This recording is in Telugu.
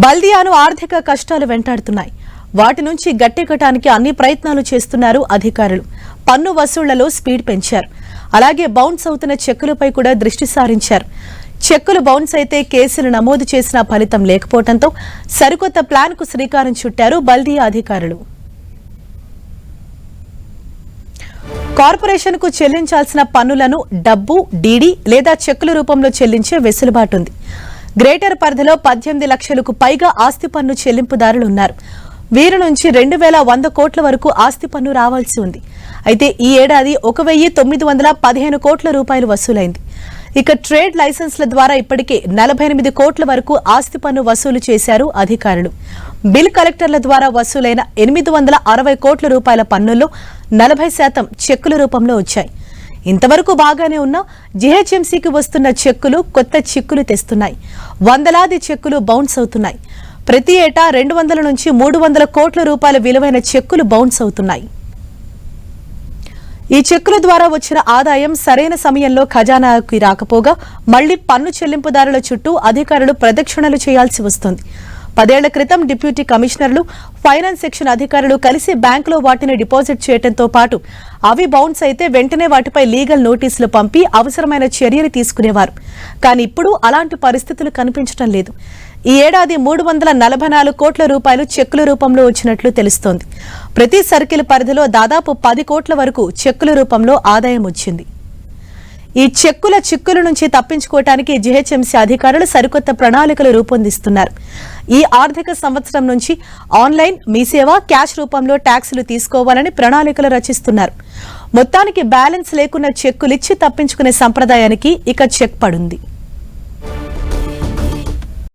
బల్దియాను ఆర్థిక కష్టాలు వెంటాడుతున్నాయి. వాటి నుంచి గట్టెక్కటానికి అన్ని ప్రయత్నాలు చేస్తున్నారు అధికారులు. పన్ను వసూళ్ళలో స్పీడ్ పెంచారు. అలాగే బౌన్స్ అవుతున్న చెక్కులపై కూడా దృష్టి సారించారు. చెక్కులు బౌన్స్ అయితే కేసులు నమోదు చేసిన ఫలితం లేకపోవడంతో సరికొత్త ప్లాన్కు శ్రీకారం చుట్టారు బల్దియా అధికారులు. కార్పొరేషన్కు చెల్లించాల్సిన పన్నులను డబ్బు డీడీ లేదా చెక్కుల రూపంలో చెల్లించే వెసులుబాటు ఉంది. గ్రేటర్ పరిధిలో పద్దెనిమిది లక్షలకు పైగా ఆస్తి పన్ను చెల్లింపుదారులు ఉన్నారు. వీరి నుంచి రెండు వేల వంద కోట్ల వరకు ఆస్తి పన్ను రావాల్సి ఉంది. అయితే ఈ ఏడాది ఒక వెయ్యి తొమ్మిది వందల పదిహేను కోట్ల రూపాయలు వసూలైంది. ఇక ట్రేడ్ లైసెన్స్ల ద్వారా ఇప్పటికే నలభై ఎనిమిది కోట్ల వరకు ఆస్తి పన్ను వసూలు చేశారు అధికారులు. బిల్ కలెక్టర్ల ద్వారా వసూలైన ఎనిమిది వందల అరవై కోట్ల రూపాయల పన్నుల్లో నలభై శాతం చెక్కుల రూపంలో వచ్చాయి. ఇంతవరకు బాగానే ఉన్నా జీహెచ్ఎంసీకి వస్తున్న చెక్కులు కొత్త చిక్కులు తెస్తున్నాయి. వందలాది చెక్కులు బౌన్స్ అవుతున్నాయి. ప్రతి ఏటా రెండు వందల నుంచి మూడు వందల కోట్ల రూపాయల విలువైన చెక్కులు బౌన్స్ అవుతున్నాయి. ఈ చెక్కుల ద్వారా వచ్చిన ఆదాయం సరైన సమయంలో ఖజానాకి రాకపోగా మళ్ళీ పన్ను చెల్లింపుదారుల చుట్టూ అధికారులు ప్రదక్షిణలు చేయాల్సి వస్తుంది. పదేళ్ళ క్రితం డిప్యూటీ కమిషనర్లు ఫైనాన్స్ సెక్షన్ అధికారులు కలిసి బ్యాంకులో వాటిని డిపాజిట్ చేయడంతో పాటు అవి బౌన్స్ అయితే వెంటనే వాటిపై లీగల్ నోటీసులు పంపి అవసరమైన చర్యలు తీసుకునేవారు. కానీ ఇప్పుడు అలాంటి పరిస్థితులు కనిపించడం లేదు. ఈ ఏడాది మూడు వందల నలభై నాలుగు కోట్ల రూపాయలు చెక్కుల రూపంలో వచ్చినట్లు తెలుస్తోంది. ప్రతి సర్కిల్ పరిధిలో దాదాపు పది కోట్ల వరకు చెక్కుల రూపంలో ఆదాయం వచ్చింది. ఈ చెక్కుల చిక్కుల నుంచి తప్పించుకోవటానికి జీహెచ్ఎంసీ అధికారులు సరికొత్త ప్రణాళికలు రూపొందిస్తున్నారు. ఈ ఆర్థిక సంవత్సరం నుంచి ఆన్లైన్ మీ సేవ క్యాష్ రూపంలో ట్యాక్సులు తీసుకోవాలని ప్రణాళికలు రచిస్తున్నారు. మొత్తానికి బ్యాలెన్స్ లేకున్న చెక్కులిచ్చి తప్పించుకునే సంప్రదాయానికి ఇక చెక్ పడుంది.